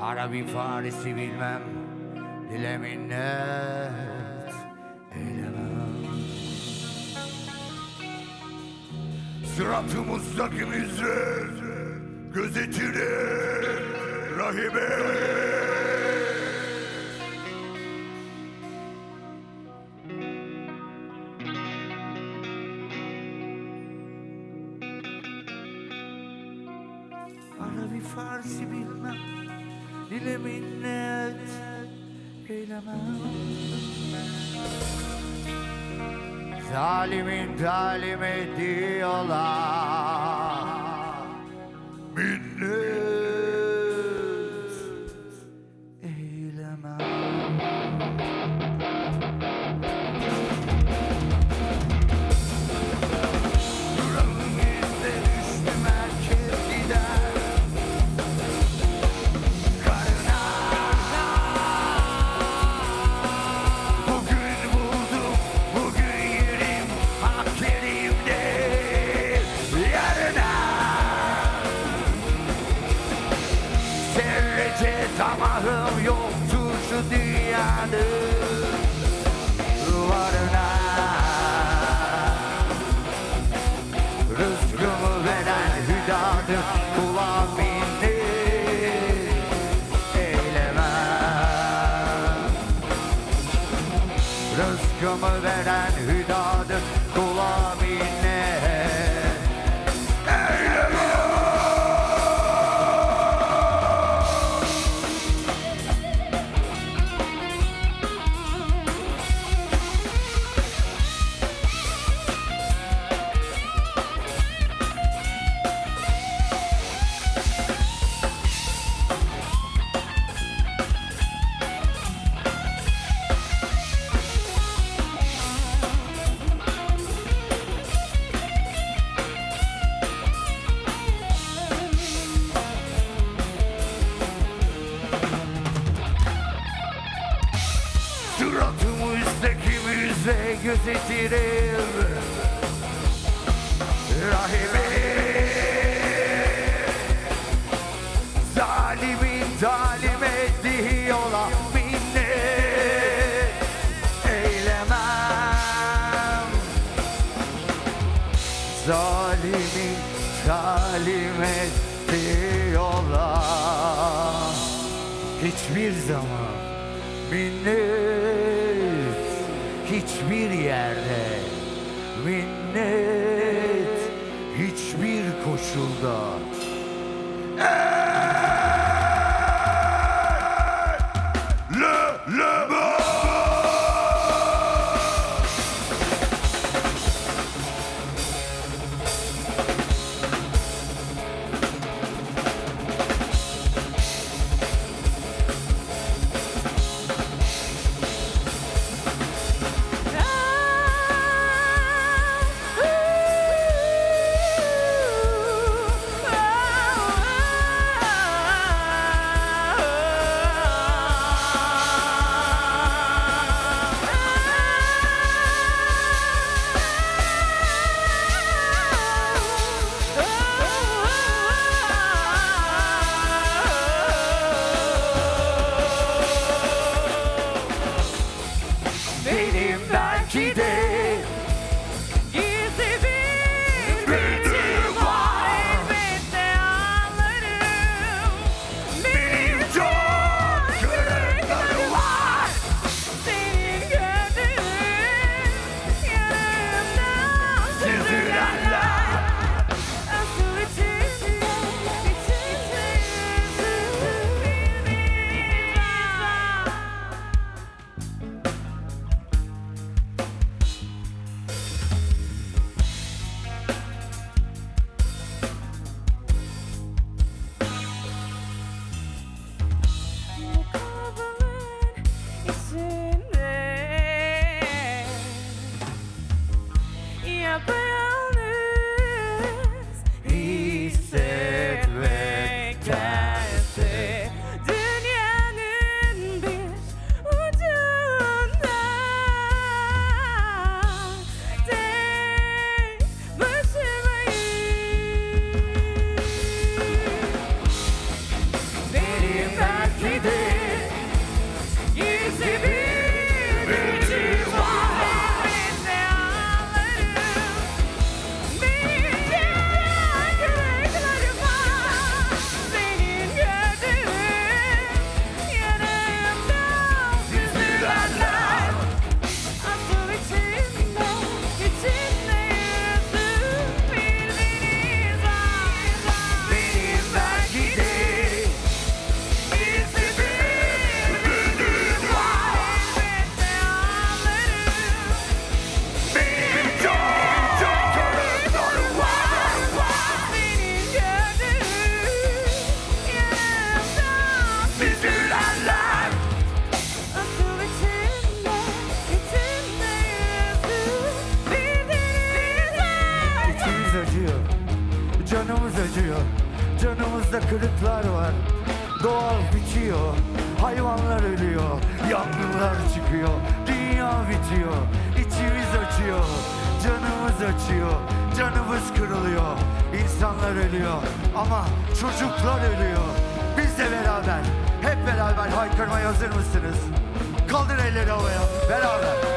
Arabi Farisi bilmem. Dile minnet eylemem. Sırat-ı mustakimizde gözetilir rahibe. Dile minnet eylemem. Zalimin zalim ediyorlar Tamahım yoktur şu dünyanın Duvarına. Rızkımı veren hüdadır kulağım indi Eylemem. Rızkımı veren hüdadır üstteki gözetirim. Rahime. Zalimin zalim ettiği yola minnet. Eylemem. Zalimin zalim ettiği yola Hiçbir zaman minnet hiçbir yerde minnet hiçbir koşulda Le, le, ba. Benim belki de. Canımızda kırıklar var. Doğal bitiyor. Hayvanlar ölüyor. Yangınlar çıkıyor. Dünya bitiyor. İçimiz açıyor Canımız açıyor Canımız kırılıyor. İnsanlar ölüyor. Ama çocuklar ölüyor. Bizle beraber. Hep beraber haykırmaya hazır mısınız? Kaldır elleri havaya. Beraber